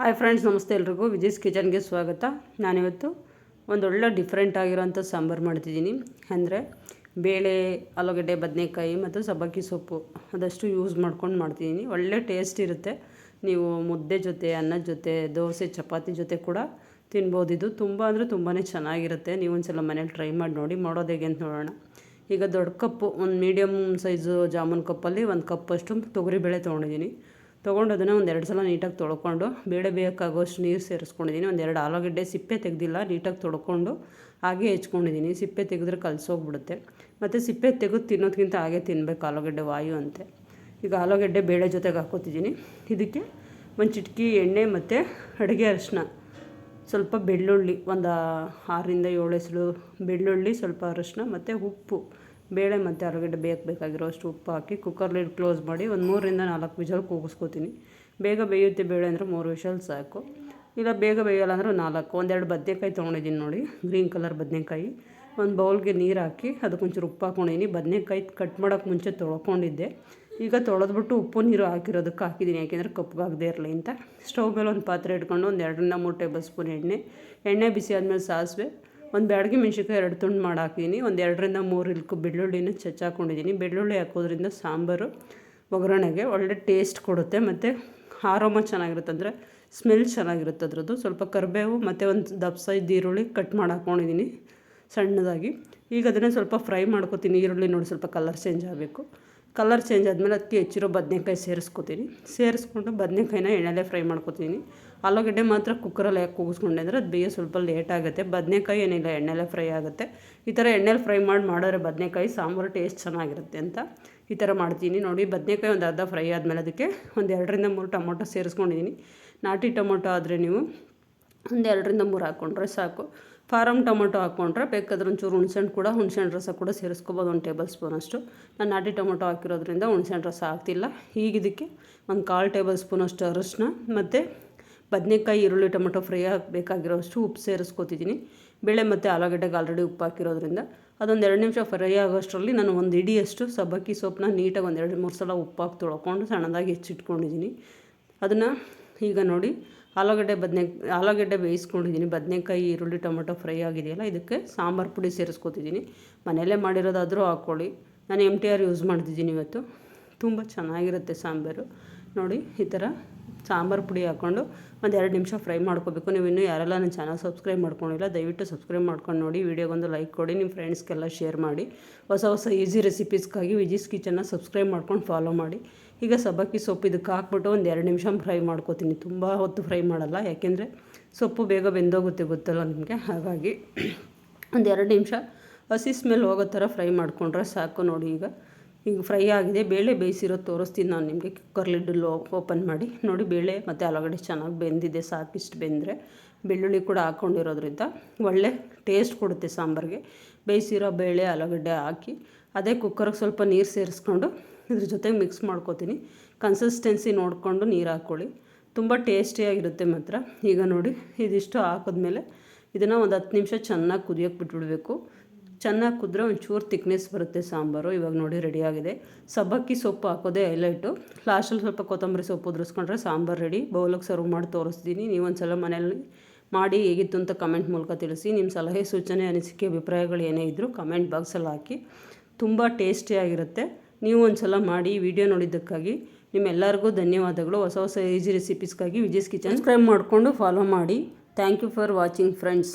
Hi friends ನಮಸ್ತೆ ಎಲ್ರಿಗೂ. ವಿಜಯ್ಸ್ ಕಿಚನ್ಗೆ ಸ್ವಾಗತ. ನಾನಿವತ್ತು ಒಂದೊಳ್ಳೆ ಡಿಫ್ರೆಂಟ್ ಆಗಿರೋಂಥ ಸಾಂಬಾರು ಮಾಡ್ತಿದ್ದೀನಿ. ಅಂದರೆ ಬೇಳೆ, ಆಲೂಗಡ್ಡೆ, ಬದನೆಕಾಯಿ ಮತ್ತು ಸಬ್ಬಕ್ಕಿ ಸೊಪ್ಪು ಅದಷ್ಟು ಯೂಸ್ ಮಾಡ್ಕೊಂಡು ಮಾಡ್ತಿದ್ದೀನಿ. ಒಳ್ಳೆ ಟೇಸ್ಟ್ ಇರುತ್ತೆ. ನೀವು ಮುದ್ದೆ ಜೊತೆ ಅನ್ನದ ಜೊತೆ, ದೋಸೆ, ಚಪಾತಿ ಜೊತೆ ಕೂಡ ತಿನ್ಬೋದು. ಇದು ತುಂಬ ಅಂದರೆ ತುಂಬಾ ಚೆನ್ನಾಗಿರುತ್ತೆ. ನೀವು ಒಂದ್ಸಲ ಮನೇಲಿ ಟ್ರೈ ಮಾಡಿ ನೋಡಿ ಮಾಡೋದು ಹೇಗೆ ಅಂತ ನೋಡೋಣ. ಈಗ ದೊಡ್ಡ ಕಪ್ಪು, ಒಂದು ಮೀಡಿಯಮ್ ಸೈಜು ಜಾಮೂನ್ ಕಪ್ಪಲ್ಲಿ ಒಂದು ಕಪ್ಪಷ್ಟು ತೊಗರಿಬೇಳೆ ತೊಗೊಂಡಿದ್ದೀನಿ. ತೊಗೊಂಡು ಅದನ್ನು ಒಂದೆರಡು ಸಲ ನೀಟಾಗಿ ತೊಳ್ಕೊಂಡು ಬೇಳೆ ಬೇಯೋಕ್ಕಾಗೋಷ್ಟು ನೀರು ಸೇರಿಸ್ಕೊಂಡಿದ್ದೀನಿ ಒಂದೆರಡು ಆಲೂಗಡ್ಡೆ ಸಿಪ್ಪೆ ತೆಗೆದಿಲ್ಲ, ನೀಟಾಗಿ ತೊಳ್ಕೊಂಡು ಹಾಗೆ ಹೆಚ್ಕೊಂಡಿದ್ದೀನಿ ಸಿಪ್ಪೆ ತೆಗೆದ್ರೆ ಕಲಸೋಗ್ಬಿಡುತ್ತೆ. ಮತ್ತು ಸಿಪ್ಪೆ ತೆಗೆದು ತಿನ್ನೋದಕ್ಕಿಂತ ಹಾಗೆ ತಿನ್ನಬೇಕು ಆಲೂಗಡ್ಡೆ ವಾಯು ಅಂತೆ. ಈಗ ಆಲೂಗಡ್ಡೆ ಬೇಳೆ ಜೊತೆಗೆ ಹಾಕೋತಿದ್ದೀನಿ ಇದಕ್ಕೆ ಒಂದು ಚಿಟಕಿ ಎಣ್ಣೆ ಮತ್ತು ಅಡುಗೆ ಅರಿಶಿನ. ಸ್ವಲ್ಪ ಬೆಳ್ಳುಳ್ಳಿ, ಒಂದು ಆರರಿಂದ ಏಳು ಹೆಸರು ಬೆಳ್ಳುಳ್ಳಿ, ಸ್ವಲ್ಪ ಅರಿಶಿನ ಮತ್ತು ಉಪ್ಪು. ಬೇಳೆ ಮತ್ತು ಆಲೂಗಡ್ಡೆ ಬೇಕು ಬೇಕಾಗಿರೋ ಅಷ್ಟು ಉಪ್ಪು ಹಾಕಿ ಕುಕ್ಕರ್ ಲಿಡ್ ಕ್ಲೋಸ್ ಮಾಡಿ ಒಂದು ಮೂರರಿಂದ ನಾಲ್ಕು ವಿಷಲ್ ಕೂಗಿಸ್ಕೋತೀನಿ. ಬೇಗ ಬೇಯುತ್ತೆ ಬೇಳೆ ಅಂದರೆ ಮೂರು ವಿಷಲ್ ಸಾಕು. ಇಲ್ಲ ಬೇಗ ಬೇಯಲ್ಲ ಅಂದರೆ ನಾಲ್ಕು. ಒಂದೆರಡು ಬದನೆಕಾಯಿ ತೊಗೊಂಡಿದ್ದೀನಿ ನೋಡಿ ಗ್ರೀನ್ ಕಲರ್ ಬದನೆಕಾಯಿ. ಒಂದು ಬೌಲ್ಗೆ ನೀರು ಹಾಕಿ ಅದಕ್ಕೊಂಚೂರು ಉಪ್ಪು ಹಾಕೊಂಡಿದ್ದೀನಿ ಬದನೆಕಾಯಿ ಕಟ್ ಮಾಡೋಕ್ಕೆ ಮುಂಚೆ ತೊಳ್ಕೊಂಡಿದ್ದೆ. ಈಗ ತೊಳೆದ್ಬಿಟ್ಟು ಉಪ್ಪು ನೀರು ಹಾಕಿರೋದಕ್ಕೆ ಹಾಕಿದ್ದೀನಿ. ಯಾಕೆಂದರೆ ಕಪ್ಪಗಾಗದೇ ಇರಲಿ ಅಂತ. ಸ್ಟವ್ ಮೇಲೆ ಒಂದು ಪಾತ್ರೆ ಇಟ್ಕೊಂಡು ಒಂದು ಎರಡರಿಂದ ಮೂರು ಟೇಬಲ್ ಸ್ಪೂನ್ ಎಣ್ಣೆ. ಎಣ್ಣೆ ಬಿಸಿ ಆದಮೇಲೆ ಸಾಸಿವೆ. ಒಂದು ಬ್ಯಾಡಗಿ ಮೆಣ್ಸಿನ್ಕಾಯಿ ಎರಡು ತುಂಡು ಮಾಡಿ ಹಾಕಿದ್ದೀನಿ ಒಂದು ಎರಡರಿಂದ ಮೂರು ಇಲ್ಕು ಬೆಳ್ಳುಳ್ಳಿನ ಚಚ್ಚಾಕೊಂಡಿದ್ದೀನಿ ಬೆಳ್ಳುಳ್ಳಿ ಹಾಕೋದ್ರಿಂದ ಸಾಂಬಾರು, ಒಗ್ಗರಣೆಗೆ ಒಳ್ಳೆ ಟೇಸ್ಟ್ ಕೊಡುತ್ತೆ ಮತ್ತು ಆರೋಮ ಚೆನ್ನಾಗಿರುತ್ತೆ. ಅಂದರೆ ಸ್ಮೆಲ್ ಚೆನ್ನಾಗಿರುತ್ತೆ ಅದರದ್ದು. ಸ್ವಲ್ಪ ಕರಿಬೇವು ಮತ್ತು ಒಂದು ದಪ್ಸ ಇದ್ದ ಈರುಳ್ಳಿ ಕಟ್ ಮಾಡಿ ಹಾಕ್ಕೊಂಡಿದ್ದೀನಿ ಸಣ್ಣದಾಗಿ. ಈಗ ಅದನ್ನು ಸ್ವಲ್ಪ ಫ್ರೈ ಮಾಡ್ಕೋತೀನಿ. ಈರುಳ್ಳಿ ನೋಡಿ ಸ್ವಲ್ಪ ಕಲರ್ ಚೇಂಜ್ ಆಗಬೇಕು. ಕಲರ್ ಚೇಂಜ್ ಆದಮೇಲೆ ಅದಕ್ಕೆ ಹೆಚ್ಚಿರೋ ಬದನೆಕಾಯಿ ಸೇರಿಸ್ಕೊತೀನಿ. ಸೇರಿಸ್ಕೊಂಡು ಬದನೆಕಾಯಿನ ಎಣ್ಣೆಲೆ ಫ್ರೈ ಮಾಡ್ಕೊತೀನಿ. ಆಲೂಗಡ್ಡೆ ಮಾತ್ರ ಕುಕ್ಕರಲ್ಲಿ ಯಾಕೆ ಕೂಗಿಸ್ಕೊಂಡೆ ಅಂದರೆ ಅದು ಬೇಯ ಸ್ವಲ್ಪ ಲೇಟ್ ಆಗುತ್ತೆ. ಬದನೆಕಾಯಿ ಏನಿಲ್ಲ, ಎಣ್ಣೆಲೆ ಫ್ರೈ ಆಗುತ್ತೆ. ಈ ಥರ ಎಣ್ಣೆಲಿ ಫ್ರೈ ಮಾಡಿ, ಮಾಡಿದ್ರೆ ಬದನೆಕಾಯಿ ಸಾಂಬಾರು ಟೇಸ್ಟ್ ಚೆನ್ನಾಗಿರುತ್ತೆ ಅಂತ ಈ ಥರ ಮಾಡ್ತೀನಿ. ನೋಡಿ, ಬದನೆಕಾಯಿ ಒಂದು ಅರ್ಧ ಫ್ರೈ ಆದಮೇಲೆ ಅದಕ್ಕೆ ಒಂದು ಎರಡರಿಂದ ಮೂರು ಟೊಮೊಟೊ ಸೇರಿಸ್ಕೊಂಡಿದ್ದೀನಿ ನಾಟಿ ಟೊಮೊಟೊ ಆದರೆ ನೀವು ಒಂದು ಎರಡರಿಂದ ಮೂರು ಹಾಕ್ಕೊಂಡ್ರೆ ಸಾಕು. ಫಾರಮ್ ಟೊಮೊಟೊ ಹಾಕ್ಕೊಂಡ್ರೆ ಬೇಕಾದ್ರೆ ಒಂಚೂರು ಹುಣ್ಸೆಹಣ್ಣು ಕೂಡ, ಹುಣ್ಸೆಹಣ್ಣು ರಸ ಕೂಡ ಸೇರಿಸ್ಕೊಬೋದು ಒಂದು ಟೇಬಲ್ ಸ್ಪೂನಷ್ಟು ನಾನು ನಾಟಿ ಟೊಮೊಟೊ ಹಾಕಿರೋದ್ರಿಂದ ಹುಣ್ಸೆಹಣ್ಣು ರಸ ಹಾಕ್ತಿಲ್ಲ ಈಗ ಇದಕ್ಕೆ ಒಂದು ಕಾಲು ಟೇಬಲ್ ಸ್ಪೂನಷ್ಟು ಅರಶಿನ ಮತ್ತು ಬದನೆಕಾಯಿ, ಈರುಳ್ಳಿ, ಟೊಮೊಟೊ ಫ್ರೈ ಹಾಕಬೇಕಾಗಿರೋಷ್ಟು ಉಪ್ಪು ಸೇರಿಸ್ಕೋತಿದ್ದೀನಿ. ಬೇಳೆ ಮತ್ತು ಆಲೂಗಡ್ಡೆಗೆ ಆಲ್ರೆಡಿ ಉಪ್ಪು ಹಾಕಿರೋದ್ರಿಂದ ಅದೊಂದು ಎರಡು ನಿಮಿಷ ಫ್ರೈ ಆಗೋಷ್ಟರಲ್ಲಿ ನಾನು ಒಂದು ಇಡಿಯಷ್ಟು ಸಬ್ಬಕ್ಕಿ ಸೊಪ್ಪನ್ನ ನೀಟಾಗಿ ಒಂದು ಎರಡು, ಮೂರು ಸಲ ಉಪ್ಪು ಹಾಕಿ ತೊಳ್ಕೊಂಡು ಸಣ್ಣದಾಗಿ ಹೆಚ್ಚಿಟ್ಕೊಂಡಿದ್ದೀನಿ. ಅದನ್ನು ಈಗ ನೋಡಿ, ಆಲೂಗಡ್ಡೆ ಬದನೆ, ಆಲೂಗಡ್ಡೆ ಬೇಯಿಸ್ಕೊಂಡಿದ್ದೀನಿ. ಬದನೆಕಾಯಿ, ಈರುಳ್ಳಿ, ಟೊಮೊಟೊ ಫ್ರೈ ಆಗಿದೆಯಲ್ಲ, ಇದಕ್ಕೆ ಸಾಂಬಾರು ಪುಡಿ ಸೇರಿಸ್ಕೊತಿದ್ದೀನಿ. ಮನೆಯಲ್ಲೇ ಮಾಡಿರೋದಾದರೂ ಹಾಕ್ಕೊಳ್ಳಿ. ನಾನು ಎಂ ಟಿ ಆರ್ ಯೂಸ್ ಮಾಡ್ತಿದ್ದೀನಿ ಇವತ್ತು. ತುಂಬ ಚೆನ್ನಾಗಿರುತ್ತೆ ಸಾಂಬಾರು. ನೋಡಿ, ಈ ಥರ ಸಾಂಬಾರು ಪುಡಿ ಹಾಕ್ಕೊಂಡು ಒಂದು ಎರಡು ನಿಮಿಷ ಫ್ರೈ ಮಾಡ್ಕೋಬೇಕು. ನೀವು ಇನ್ನೂ ಯಾರೆಲ್ಲ ನನ್ನ ಚಾನಲ್ ಸಬ್ಸ್ಕ್ರೈಬ್ ಮಾಡ್ಕೊಂಡಿಲ್ಲ, ದಯವಿಟ್ಟು ಸಬ್ಸ್ಕ್ರೈಬ್ ಮಾಡ್ಕೊಂಡು ನೋಡಿ, ವೀಡಿಯೋಗೊಂದು ಲೈಕ್ ಕೊಡಿ, ನಿಮ್ಮ ಫ್ರೆಂಡ್ಸ್ಗೆಲ್ಲ ಶೇರ್ ಮಾಡಿ. ಹೊಸ ಹೊಸ ಈಸಿ ರೆಸಿಪೀಸ್ಗಾಗಿ ವಿಜಿಸ್ ಕಿಚನ್ನ ಸಬ್ಸ್ಕ್ರೈಬ್ ಮಾಡ್ಕೊಂಡು ಫಾಲೋ ಮಾಡಿ. ಈಗ ಸಬ್ಬಕ್ಕಿ ಸೊಪ್ಪು ಇದಕ್ಕೆ ಹಾಕ್ಬಿಟ್ಟು ಒಂದು ಎರಡು ನಿಮಿಷ ಫ್ರೈ ಮಾಡ್ಕೋತೀನಿ. ತುಂಬ ಹೊತ್ತು ಫ್ರೈ ಮಾಡಲ್ಲ, ಯಾಕೆಂದರೆ ಸೊಪ್ಪು ಬೇಗ ಬೆಂದೋಗುತ್ತೆ ಗೊತ್ತಲ್ಲ ನಿಮಗೆ? ಹಾಗಾಗಿ ಒಂದು ಎರಡು ನಿಮಿಷ ಹಸಿ ಸ್ಮೆಲ್ ಹೋಗೋ ಥರ ಫ್ರೈ ಮಾಡಿಕೊಂಡ್ರೆ ಸಾಕು ನೋಡಿ ಈಗ. ಈಗ ಫ್ರೈ ಆಗಿದೆ. ಬೇಳೆ ಬೇಯಿಸಿರೋದು ತೋರಿಸ್ತೀನಿ ನಾನು ನಿಮಗೆ. ಕುಕ್ಕರ್ ಲೋ ಓಪನ್ ಮಾಡಿ. ನೋಡಿ ಬೇಳೆ ಮತ್ತು ಆಲೂಗಡ್ಡೆ ಚೆನ್ನಾಗಿ ಬೆಂದಿದೆ ಸಾಕಿಷ್ಟು ಬೆಂದರೆ. ಬೆಳ್ಳುಳ್ಳಿ ಕೂಡ ಹಾಕ್ಕೊಂಡಿರೋದ್ರಿಂದ ಒಳ್ಳೆ ಟೇಸ್ಟ್ ಕೊಡುತ್ತೆ ಸಾಂಬಾರಿಗೆ. ಬೇಯಿಸಿರೋ ಬೇಳೆ, ಆಲೂಗಡ್ಡೆ ಹಾಕಿ, ಅದೇ ಕುಕ್ಕರ್ಗೆ ಸ್ವಲ್ಪ ನೀರು ಸೇರಿಸ್ಕೊಂಡು ಇದ್ರ ಜೊತೆಗೆ ಮಿಕ್ಸ್ ಮಾಡ್ಕೊತೀನಿ. ಕನ್ಸಿಸ್ಟೆನ್ಸಿ ನೋಡಿಕೊಂಡು ನೀರು ಹಾಕ್ಕೊಳ್ಳಿ ತುಂಬ ಟೇಸ್ಟಿಯಾಗಿರುತ್ತೆ ಮಾತ್ರ. ಈಗ ನೋಡಿ ಇದಿಷ್ಟು ಹಾಕಿದ್ಮೇಲೆ ಇದನ್ನು ಒಂದು ಹತ್ತು ನಿಮಿಷ ಚೆನ್ನಾಗಿ ಕುದಿಯೋಕ್ಕೆ ಬಿಟ್ಬಿಡಬೇಕು. ಚೆನ್ನಾಗಿ ಕುದ್ರೆ ಒಂಚೂರು ತಿಕ್ನೆಸ್ ಬರುತ್ತೆ ಸಾಂಬಾರು. ಇವಾಗ ನೋಡಿ ರೆಡಿಯಾಗಿದೆ ಸಬ್ಬಕ್ಕಿ ಸೊಪ್ಪು ಹಾಕೋದೇ ಹೈಲೈಟು ಲಾಸ್ಟಲ್ಲಿ ಸ್ವಲ್ಪ ಕೊತ್ತಂಬರಿ ಸೊಪ್ಪು ಉದುರಿಸ್ಕೊಂಡ್ರೆ ಸಾಂಬಾರು ರೆಡಿ ಬೌಲಕ್ಕೆ ಸರ್ವ್ ಮಾಡಿ ತೋರಿಸ್ತೀನಿ. ನೀವೊಂದ್ಸಲ ಸಲ ಮನೆಯಲ್ಲಿ ಮಾಡಿ ಹೇಗಿತ್ತು ಅಂತ ಕಮೆಂಟ್ ಮೂಲಕ ತಿಳಿಸಿ. ನಿಮ್ಮ ಸಲಹೆ, ಸೂಚನೆ, ಅನಿಸಿಕೆ, ಅಭಿಪ್ರಾಯಗಳು ಏನೇ ಇದ್ದರೂ ಕಮೆಂಟ್ ಬಾಕ್ಸಲ್ಲಿ ಹಾಕಿ. ತುಂಬ ಟೇಸ್ಟಿಯಾಗಿರುತ್ತೆ ನೀವು ಒಂದು ಸಲ ಮಾಡಿ ವಿಡಿಯೋ ನೋಡಿದ್ದಕ್ಕಾಗಿ ನಿಮ್ಮೆಲ್ಲರಿಗೂ ಧನ್ಯವಾದಗಳು. ಹೊಸ ಹೊಸ ಈಜಿ ರೆಸಿಪೀಸ್ಗಾಗಿ ವಿಜಯ್ಸ್ ಕಿಚನ್. ಸಬ್ಸ್ಕ್ರೈಬ್ ಮಾಡಿಕೊಂಡು ಫಾಲೋ ಮಾಡಿ. Thank you for watching friends